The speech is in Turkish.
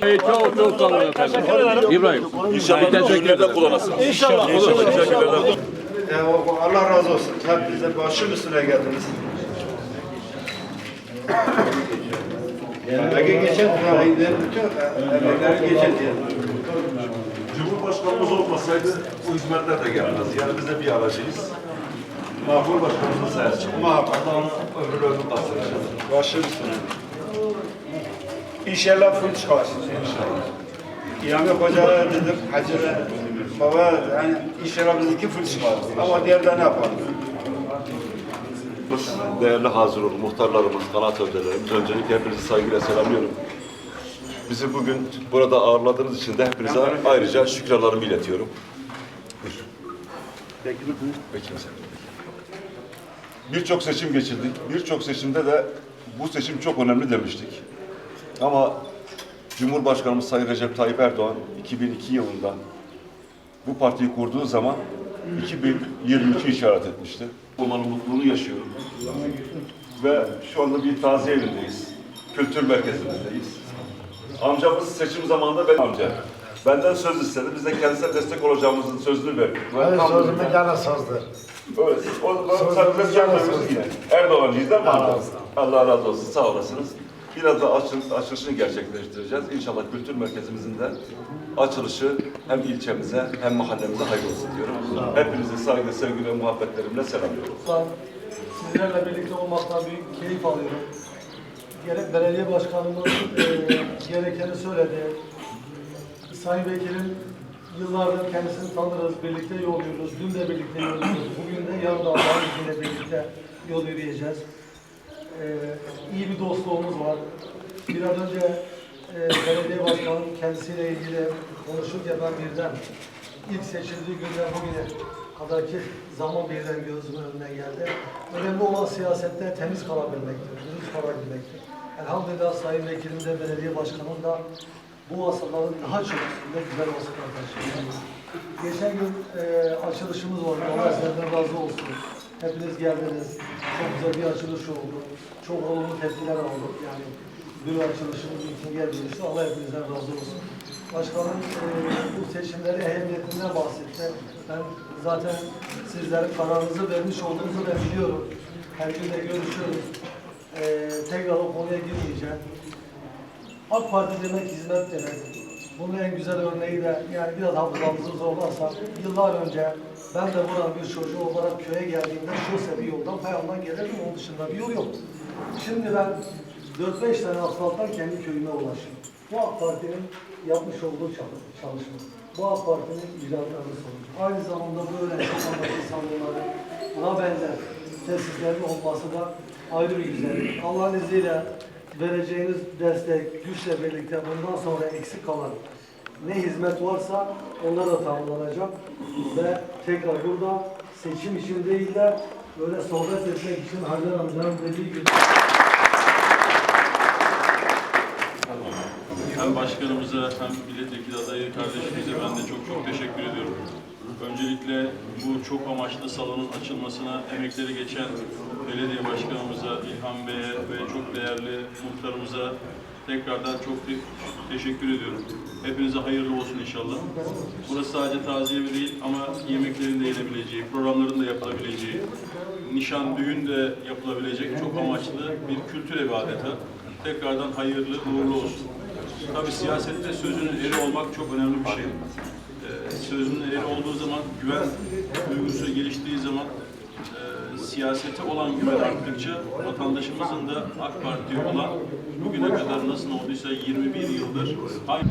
Çok çok sağ olun efendim. İbrahim. İnşallah düğünlerde kullanasın. İnşallah. İnşallah. Teşekkürler. Allah razı olsun. Hepinize başım üstüne geldiniz. Emeği geçen, bütün emekleri geçen diye. Cumhurbaşkanımız olmasaydı bu hizmetler de gelmez. Yani biz de bir aracıyız. Cumhurbaşkanımızın sayesinde. Muhakkak. Allah'ın ömrü ömrü kalsın inşallah. Başım üstüne. İnşallah full çıkar. İnşallah. İmam Hoca dedim, Hacı Baba yani inşallah bizimki full çıkar. Ama diğerler ne yapalım? Değerli hazır olun, muhtarlarımız, kanaat önderlerimiz, öncelikle hepinizi saygıyla selamlıyorum. Bizi bugün burada ağırladığınız için de hepinize ayrıca şükranlarımı iletiyorum. Birçok seçim geçirdik. Birçok seçimde de bu seçim çok önemli demiştik. Ama Cumhurbaşkanımız Sayın Recep Tayyip Erdoğan 2002 yılında bu partiyi kurduğu zaman 2023'ü işaret etmişti. Olmanın mutluluğunu yaşıyorum. Ve şu anda bir taziye evindeyiz. Kültür merkezimizdeyiz. Amcamız seçim zamanında ben amca. Benden söz istedi. Biz de kendisine destek olacağımızın sözünü verdik. Hayır Tam- sözüme gene sözdür. Evet. O zaman sakın yapmıyoruz yine. Erdoğancıyız değil mi? amca? Allah razı olsun. Sağ olasınız. Biraz da açılış, açılışını gerçekleştireceğiz. İnşallah kültür merkezimizin de açılışı hem ilçemize hem mahallemize hayırlı olsun diyorum. Hepinizi saygı, sevgi ve muhabbetlerimle selamlıyorum. Ben sizlerle birlikte olmaktan büyük keyif alıyorum. Gerek belediye başkanımız e, gerekeni söyledi. Sayın Vekilim yıllardır kendisini tanırız, birlikte yol yürürüz. Dün de birlikte yol yürüdük. Bugün de yarın da Allah'ın izniyle birlikte yol yürüyeceğiz. E, iyi bir dostluğumuz var. Biraz önce e, belediye başkanım kendisiyle ilgili konuşurken ben birden ilk seçildiği günden bugüne kadarki zaman birden gözümün önüne geldi. Önemli olan siyasette temiz kalabilmektir, dürüst kalabilmektir. Elhamdülillah Sayın Vekilim de belediye başkanım da bu vasıfların daha çok üstünde güzel vasıflar taşıyor. Geçen gün e, açılışımız vardı. Allah sizlerden razı olsun. Hepiniz geldiniz. Çok güzel bir açılış oldu. Çok olumlu tepkiler aldık. Yani bir açılışımız için geldiğinizde Allah hepinizden razı olsun. Başkanım e, bu seçimleri ehemmiyetinden bahsetti. Ben zaten sizlerin kararınızı vermiş olduğunuzu da biliyorum. Her gün de görüşüyoruz. E, tekrar o konuya girmeyeceğim. AK Parti demek hizmet demek. Bunun en güzel örneği de yani biraz hafızamızı zorlarsak yıllar önce ben de buranın bir çocuğu olarak köye geldiğimde şose bir yoldan Peyam'dan gelirdim. Onun dışında bir yol yok. Şimdi ben 4-5 tane asfalttan kendi köyüme ulaşıyorum. Bu AK Parti'nin yapmış olduğu çalış- çalışma. Bu AK Parti'nin icraatlarının sonucu. Aynı zamanda böyle sokağındaki salonları, buna benzer tesislerin olması da ayrı bir güzellik. Allah'ın izniyle vereceğiniz destek, güçle birlikte bundan sonra eksik kalan ne hizmet varsa onlar da tamamlanacak. Ve tekrar burada seçim için değil de böyle sohbet etmek için Hacer amcanın dediği gibi Hem başkanımıza hem milletvekili adayı kardeşimize ben de çok çok teşekkür ediyorum. Öncelikle bu çok amaçlı salonun açılmasına emekleri geçen belediye başkanımıza, İlhan Bey'e ve çok değerli muhtarımıza tekrardan çok te- teşekkür ediyorum. Hepinize hayırlı olsun inşallah. Burası sadece taziye değil ama yemeklerin de yenebileceği, programların da yapılabileceği, nişan, düğün de yapılabilecek çok amaçlı bir kültür evi adeta. Tekrardan hayırlı, uğurlu olsun. Tabii siyasette sözünün eri olmak çok önemli bir şey. Ee, sözünün eri olduğu zaman, güven duygusu geliştiği zaman e, siyasete olan güven arttıkça vatandaşımızın da AK Parti'ye olan bugüne kadar nasıl olduysa 21 yıldır aynı